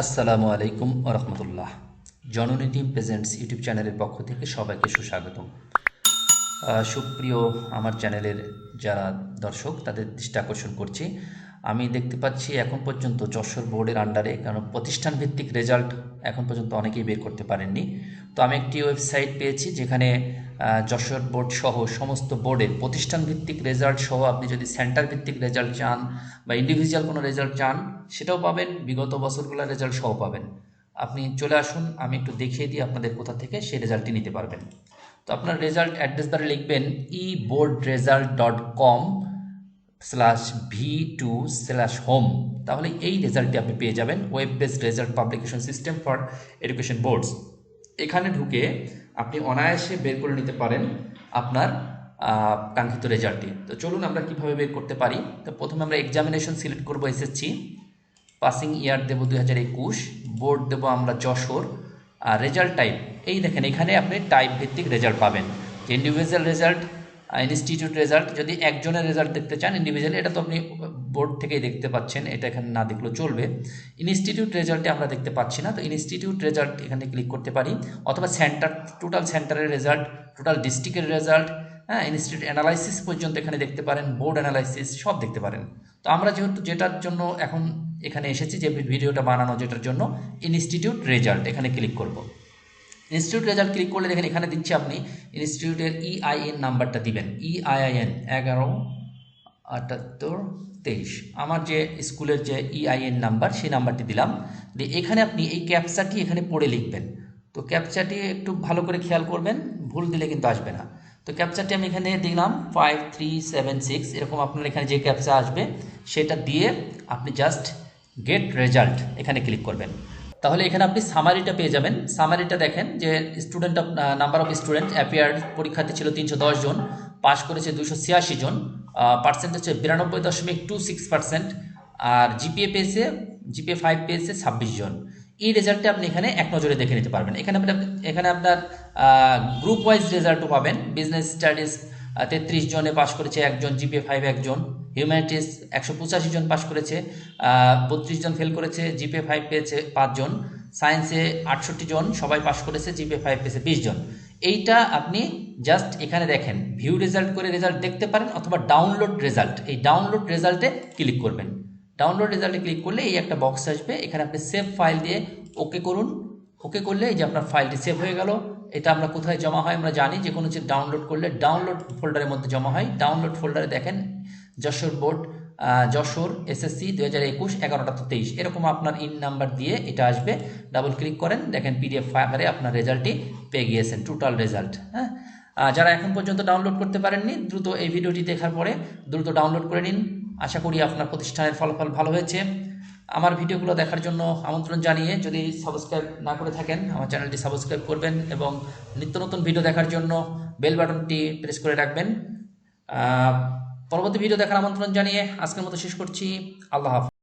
আসসালামু আলাইকুম রহমতুল্লাহ। জননী টিম প্রেজেন্টস ইউটিউব চ্যানেলের পক্ষ থেকে সবাইকে সুস্বাগতম। সুপ্রিয় আমার চ্যানেলের যারা দর্শক, তাদের দৃষ্টি আকর্ষণ করছি। আমি দেখতে পাচ্ছি এখন পর্যন্ত যশোর বোর্ডের আন্ডারে কারণ প্রতিষ্ঠান ভিত্তিক রেজাল্ট এখন পর্যন্ত অনেকেই বের করতে পারেননি। তো আমি একটি ওয়েবসাইট পেয়েছি যেখানে যশোর বোর্ড সহ সমস্ত বোর্ডের প্রতিষ্ঠান ভিত্তিক রেজাল্ট সহ আপনি যদি সেন্টার ভিত্তিক রেজাল্ট চান বা ইন্ডিভিজুয়াল কোনো রেজাল্ট চান, সেটাও পাবেন, বিগত বছরগুলোর রেজাল্ট সহ পাবেন। আপনি চলে আসুন, আমি একটু দেখিয়ে দিই আপনাদের কোথা থেকে সেই রেজাল্টটি নিতে পারবেন। তো আপনার রেজাল্ট অ্যাড্রেস বারে লিখবেন e board result dot com slash v two slash home তাহলে এই রেজাল্টটি আপনি পেয়ে যাবেন web based result publication system for education boards এখানে ঢুকে আপনি অনায়াসে বের করে নিতে পারেন আপনার কাঙ্ক্ষিত রেজাল্টটি। তো চলুন আমরা কীভাবে বের করতে পারি? তো প্রথমে আমরা এক্সামিনেশন সিলেক্ট করব এসএসসি পাসিং ইয়ার দেবো দুই হাজার একুশ বোর্ড দেবো আমরা যশোর, আর রেজাল্ট টাইপ এই দেখেন, এখানে আপনি টাইপ ভিত্তিক রেজাল্ট পাবেন। ইন্ডিভিজুয়াল রেজাল্ট ইনস্টিটিউট রেজাল্ট যদি একজনের রেজাল্ট দেখতে চান ইন্ডিভিজুয়াল এটা তো আপনি বোর্ড থেকেই দেখতে পাচ্ছেন, এটা এখানে না দেখলেও চলবে। ইনস্টিটিউট রেজাল্টে আমরা দেখতে পাচ্ছি না, তো ইনস্টিটিউট রেজাল্ট এখানে ক্লিক করতে পারি, অথবা সেন্টার টোটাল সেন্টারের রেজাল্ট টোটাল ডিস্ট্রিক্টের রেজাল্ট হ্যাঁ ইনস্টিটিউট অ্যানালাইসিস পর্যন্ত এখানে দেখতে পারেন বোর্ড অ্যানালাইসিস সব দেখতে পারেন। তো আমরা যেহেতু যেটার জন্য এখন এখানে এসেছি, যে ভিডিওটা বানানো যেটার জন্য ইনস্টিটিউট রেজাল্ট এখানে ক্লিক করব। ইনস্টিটিউট রেজাল্ট ক্লিক করলে দেখেন এখানে দিচ্ছে আপনি ইনস্টিটিউটের ইআইএন নাম্বারটা দিবেন। ইআইআইএন এগারো, আটাত্তর, তেইশ। আমার যে স্কুলের যে ইআইএন নাম্বার সেই নাম্বারটি দিলাম। দিয়ে এখানে আপনি এই ক্যাপচাটি এখানে পড়ে লিখবেন। তো ক্যাপচাটি একটু ভালো করে খেয়াল করবেন, ভুল দিলে কিন্তু আসবে না। তো ক্যাপচারটি আমি এখানে দিলাম ফাইভ থ্রি সেভেন সিক্স এরকম আপনার এখানে যে ক্যাপচা আসবে, সেটা দিয়ে আপনি জাস্ট গেট রেজাল্ট এখানে ক্লিক করবেন। তাহলে এখানে আপনি সামারিটা পেয়ে যাবেন। সামারিটা দেখেন যে student of number of student appear পরীক্ষাতে ছিল তিনশো দশ জন পাস করেছে দুশো ছিয়াশি জন পার্সেন্ট হচ্ছে বিরানব্বই দশমিক টু সিক্স পার্সেন্ট আর জিপিএ পেয়েছে জিপিএ ফাইভ পেয়েছে ছাব্বিশ জন। এই রেজাল্টটা আপনি এখানে এক নজরে দেখে নিতে পারবেন। এখানে আপনি, এখানে আপনার গ্রুপ ওয়াইজ রেজাল্টও পাবেন। বিজনেস স্টাডিজ তেত্রিশ জনে পাশ করেছে একজন জিপিএ ফাইভ একজন। হিউম্যানিটিস একশো পঁচাশি জন পাশ করেছে বত্রিশ জন ফেল করেছে জিপে ফাইভ পেয়েছে পাঁচজন সায়েন্সে আটষট্টি জন, সবাই পাশ করেছে জিপে ফাইভ পেয়েছে বিশ জন। এইটা আপনি জাস্ট এখানে দেখেন ভিউ রেজাল্ট করে রেজাল্ট দেখতে পারেন অথবা ডাউনলোড রেজাল্ট এই ডাউনলোড রেজাল্টে ক্লিক করবেন। ডাউনলোড রেজাল্টে ক্লিক করলে এই একটা বক্স আসবে, এখানে আপনি সেভ ফাইল দিয়ে ওকে করুন। ওকে করলে এই যে আপনার ফাইলটি সেভ হয়ে গেল, এটা আমরা কোথায় জমা হয় আমরা জানি যে কোনো কিছু ডাউনলোড করলে ডাউনলোড ফোল্ডারের মধ্যে জমা হয়। ডাউনলোড ফোল্ডারে দেখেন যশোর বোর্ড যশোর এসএসসি দু হাজার একুশ এগারোটা তো তেইশ। এরকম আপনার ইন নাম্বার দিয়ে এটা আসবে। ডাবল ক্লিক করেন, দেখেন পিডিএফ আকারে আপনার রেজাল্টটি পেয়ে গিয়েছেন টোটাল রেজাল্ট হ্যাঁ? যারা এখন পর্যন্ত ডাউনলোড করতে পারেননি, দ্রুত এই ভিডিওটি দেখার পরে দ্রুত ডাউনলোড করে নিন। আশা করি আপনার প্রতিষ্ঠানের ফলাফল ভালো হয়েছে। আমার ভিডিওগুলো দেখার জন্য আমন্ত্রণ জানিয়ে যদি সাবস্ক্রাইব না করে থাকেন, আমার চ্যানেলটি সাবস্ক্রাইব করবেন এবং নিত্য নতুন ভিডিও দেখার জন্য বেল বাটনটি প্রেস করে রাখবেন। পরবর্তী ভিডিও দেখার আমন্ত্রণ জানিয়ে আজকের মতো শেষ করছি। আল্লাহ হাফেজ।